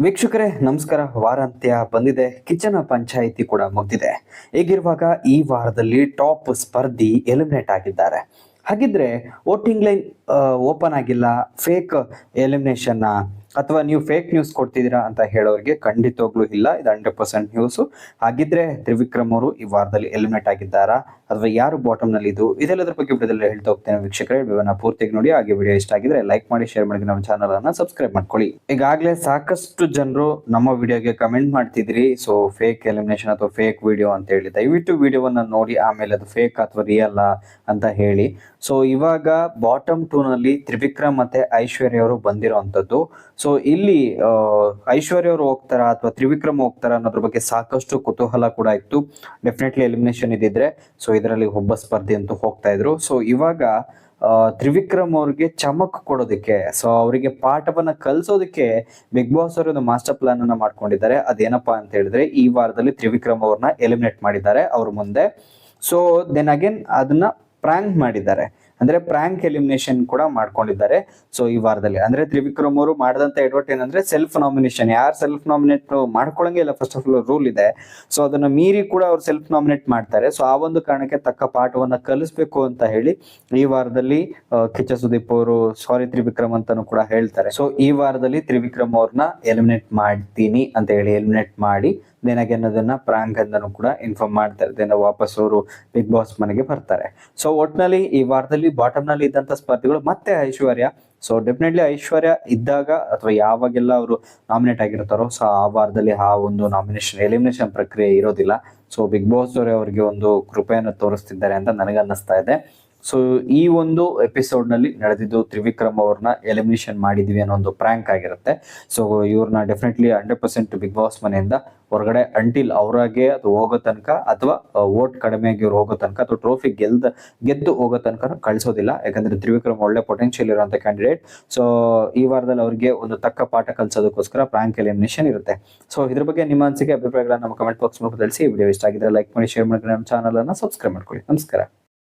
ವೀಕ್ಷಕರೇ, ನಮಸ್ಕಾರ. ವಾರಾಂತ್ಯ ಬಂದಿದೆ. ಕಿಚನ ಪಂಚಾಯಿತಿ ಕೂಡ ಮುಗ್ದಿದೆ. ಹೀಗಿರುವಾಗ ಈ ವಾರದಲ್ಲಿ ಟಾಪ್ ಸ್ಪರ್ಧಿ ಎಲಿಮಿನೇಟ್ ಆಗಿದ್ದಾರೆ? ಹಾಗಿದ್ರೆ ವೋಟಿಂಗ್ ಲೈನ್ ಓಪನ್ ಆಗಿಲ್ಲ. ಫೇಕ್ ಎಲಿಮಿನೇಷನ್ ಅಥವಾ ನೀವು ಫೇಕ್ ನ್ಯೂಸ್ ಕೊಡ್ತಿದ್ದೀರಾ ಅಂತ ಹೇಳೋರಿಗೆ ಖಂಡಿತವಾಗ್ಲೂ ಇಲ್ಲ. ಇದು ಹಂಡ್ರೆಡ್ ಪರ್ಸೆಂಟ್ ನ್ಯೂಸ್ ಹಾಗಿದ್ರೆ ತ್ರಿವಿಕ್ರಮ್ ಅವರು ಈ ವಾರದಲ್ಲಿ ಎಲಿಮಿನೇಟ್ ಆಗಿದ್ದಾರಾ? ಅಥವಾ ಯಾರು ಬಾಟಮ್ನಲ್ಲಿ ಇದು? ಇದೆಲ್ಲದರ ಬಗ್ಗೆ ವಿಡಿಯೋದಲ್ಲಿ ಹೇಳ್ತಾ ಹೋಗ್ತೇನೆ ವೀಕ್ಷಕರೇ. ವಿಡಿಯೋನ ಪೂರ್ತಿಗೆ ನೋಡಿ. ಹಾಗೆ ವಿಡಿಯೋ ಇಷ್ಟ ಆಗಿದ್ರೆ ಲೈಕ್ ಮಾಡಿ ಶೇರ್ ಮಾಡಿ, ನಮ್ಮ ಚಾನಲ್ ಅನ್ನ ಸಬ್ಸ್ಕ್ರೈಬ್ ಮಾಡ್ಕೊಳ್ಳಿ. ಈಗಾಗಲೇ ಸಾಕಷ್ಟು ಜನರು ನಮ್ಮ ವಿಡಿಯೋಗೆ ಕಮೆಂಟ್ ಮಾಡ್ತಿದ್ರಿ. ಸೊ ಫೇಕ್ ಎಲಿಮಿನೇಷನ್ ಅಥವಾ ಫೇಕ್ ವಿಡಿಯೋ ಅಂತ ಹೇಳಿ, ದಯವಿಟ್ಟು ವಿಡಿಯೋವನ್ನ ನೋಡಿ. ಆಮೇಲೆ ಅದು ಫೇಕ್ ಅಥವಾ ರಿಯಲ್ ಅಂತ ಹೇಳಿ. ಸೊ ಇವಾಗ ಬಾಟಮ್ ಟೂ ನಲ್ಲಿ ತ್ರಿವಿಕ್ರಮ್ ಮತ್ತೆ ಐಶ್ವರ್ಯ ಅವರು ಬಂದಿರೋಂಥದ್ದು ಸೊ ಇಲ್ಲಿ ಐಶ್ವರ್ಯ ಅವರು ಹೋಗ್ತಾರಾ ಅಥವಾ ತ್ರಿವಿಕ್ರಮ್ ಹೋಗ್ತಾರಾ ಅನ್ನೋದ್ರ ಬಗ್ಗೆ ಸಾಕಷ್ಟು ಕುತೂಹಲ ಕೂಡ ಇತ್ತು. ಡೆಫಿನೆಟ್ಲಿ ಎಲಿಮಿನೇಷನ್ ಇದ್ದಿದ್ರೆ ಸೊ ಇದರಲ್ಲಿ ಒಬ್ಬ ಸ್ಪರ್ಧಿ ಅಂತೂ ಹೋಗ್ತಾ ಇದ್ರು. ಸೊ ಇವಾಗ ತ್ರಿವಿಕ್ರಮ್ ಅವ್ರಿಗೆ ಚಮಕ್ ಕೊಡೋದಕ್ಕೆ ಸೊ ಅವರಿಗೆ ಪಾಠವನ್ನ ಕಲಿಸೋದಕ್ಕೆ ಬಿಗ್ ಬಾಸ್ ಅವರು ಒಂದು ಮಾಸ್ಟರ್ ಪ್ಲಾನ್ ಅನ್ನ ಮಾಡ್ಕೊಂಡಿದ್ದಾರೆ. ಅದೇನಪ್ಪಾ ಅಂತ ಹೇಳಿದ್ರೆ, ಈ ವಾರದಲ್ಲಿ ತ್ರಿವಿಕ್ರಮ್ ಅವ್ರನ್ನ ಎಲಿಮಿನೇಟ್ ಮಾಡಿದ್ದಾರೆ, ಅವ್ರ ಮುಂದೆ. ಸೊ ದೆನ್ ಅಗೇನ್ ಅದನ್ನ ಪ್ರಾಂಕ್ ಮಾಡಿದ್ದಾರೆ. ಅಂದ್ರೆ ಪ್ರಾಂಕ್ ಎಲಿಮಿನೇಷನ್ ಕೂಡ ಮಾಡ್ಕೊಂಡಿದ್ದಾರೆ. ಸೊ ಈ ವಾರದಲ್ಲಿ. ಅಂದ್ರೆ ತ್ರಿವಿಕ್ರಮ್ ಅವರು ಮಾಡಿದಂತ ಎಡ್ವರ್ಟ್ ಏನಂದ್ರೆ ಸೆಲ್ಫ್ ನಾಮಿನೇಷನ್ ಯಾರು ಸೆಲ್ಫ್ ನಾಮಿನೇಟ್ ಮಾಡ್ಕೊಳಂಗೆ ಇಲ್ಲ ಫಸ್ಟ್ ಆಫ್ ಆಲ್ ರೂಲ್ ಇದೆ. ಸೊ ಅದನ್ನ ಮೀರಿ ಕೂಡ ಅವ್ರು ಸೆಲ್ಫ್ ನಾಮಿನೇಟ್ ಮಾಡ್ತಾರೆ. ಸೊ ಆ ಒಂದು ಕಾರಣಕ್ಕೆ ತಕ್ಕ ಪಾಠವನ್ನ ಕಲಿಸ್ಬೇಕು ಅಂತ ಹೇಳಿ ಈ ವಾರದಲ್ಲಿ ಕಿಚ್ಚ ಸುದೀಪ್ ಅವರು ಸಾರಿ ತ್ರಿವಿಕ್ರಮ್ ಅಂತಾನು ಕೂಡ ಹೇಳ್ತಾರೆ. ಸೊ ಈ ವಾರದಲ್ಲಿ ತ್ರಿವಿಕ್ರಮ್ ಅವ್ರನ್ನ ಎಲಿಮಿನೇಟ್ ಮಾಡ್ತೀನಿ ಅಂತ ಹೇಳಿ ಎಲಿಮಿನೇಟ್ ಮಾಡಿ ದೇನಾಗೆ ಅನ್ನೋದನ್ನ ಪ್ರಾಂಕ್ ಅಂತಾನು ಕೂಡ ಇನ್ಫಾರ್ಮ್ ಮಾಡ್ತಾರೆ. ವಾಪಸ್ ಅವರು ಬಿಗ್ ಬಾಸ್ ಮನೆಗೆ ಬರ್ತಾರೆ. ಸೊ ಒಟ್ನಲ್ಲಿ ಈ ವಾರದಲ್ಲಿ ಬಾಟಮ್ನಲ್ಲಿ ಇದ್ದಂತ ಸ್ಪರ್ಧಿಗಳು ಮತ್ತೆ ಐಶ್ವರ್ಯ. ಸೊ ಡೆಫಿನೆಟ್ಲಿ ಐಶ್ವರ್ಯ ಇದ್ದಾಗ ಅಥವಾ ಯಾವಾಗೆಲ್ಲ ಅವರು ನಾಮಿನೇಟ್ ಆಗಿರ್ತಾರೋ ಸೊ ಆ ವಾರದಲ್ಲಿ ಆ ಒಂದು ನಾಮಿನೇಷನ್ ಎಲಿಮಿನೇಷನ್ ಪ್ರಕ್ರಿಯೆ ಇರೋದಿಲ್ಲ. ಸೊ ಬಿಗ್ ಬಾಸ್ ಅವರೇ ಅವರಿಗೆ ಒಂದು ಕೃಪೆಯನ್ನು ತೋರಿಸ್ತಿದ್ದಾರೆ ಅಂತ ನನಗೆ ಅನ್ನಿಸ್ತಾ ಇದೆ. ಸೊ ಈ ಒಂದು ಎಪಿಸೋಡ್ನಲ್ಲಿ ನಡೆದಿದ್ದು ತ್ರಿವಿಕ್ರಮ್ ಅವ್ರನ್ನ ಎಲಿಮಿನೇಷನ್ ಮಾಡಿದ್ವಿ ಅನ್ನೋ ಒಂದು ಪ್ರ್ಯಾಂಕ್ ಆಗಿರುತ್ತೆ. ಸೊ ಇವ್ರನ್ನ definitely hundred percent Bigg Boss ಮನೆಯಿಂದ ಹೊರಗಡೆ ಅಂಟಿಲ್ ಅವರಾಗೆ ಅದು ಹೋಗೋ ತನಕ ಅಥವಾ ವೋಟ್ ಆಗಿ ಇವ್ರು ಹೋಗೋ ತನಕ ಅಥವಾ ಟ್ರೋಫಿ ಗೆಲ್ದ, ಗೆದ್ದು ಹೋಗೋ ತನಕ ಕಳಿಸೋದಿಲ್ಲ. ಯಾಕಂದ್ರೆ ತ್ರಿವಿಕ್ರಮ್ ಒಳ್ಳೆ ಪೊಟೆನ್ಶಿಯಲ್ ಇರುವಂತ ಕ್ಯಾಂಡಿಡೇಟ್ ಸೊ ಈ ವಾರದಲ್ಲಿ ಅವರಿಗೆ ಒಂದು ತಕ್ಕ ಪಾಠ ಕಲಿಸೋದಕ್ಕೋಸ್ಕರ ಪ್ರ್ಯಾಂಕ್ ಎಲಿಮಿನೇಷನ್ ಇರುತ್ತೆ. ಸೊ ಇದ್ರ ಬಗ್ಗೆ ನಿಮ್ಮ ಅನಿಸಿಕೆ, ಅಭಿಪ್ರಾಯಗಳನ್ನ ನಮ್ಮ ಕಮೆಂಟ್ ಬಾಕ್ಸ್ ಮೂಲಕ ತಿಳಿಸಿ. ವಿಡಿಯೋ ಇಷ್ಟ ಆಗಿದ್ರೆ ಲೈಕ್ ಮಾಡಿ ಶೇರ್ ಮಾಡಿ ನಮ್ಮ ಚಾನಲ್ ಅನ್ನ ಸಬ್ಸ್ಕ್ರೈಬ್ ಮಾಡ್ಕೊಳ್ಳಿ. ನಮಸ್ಕಾರ.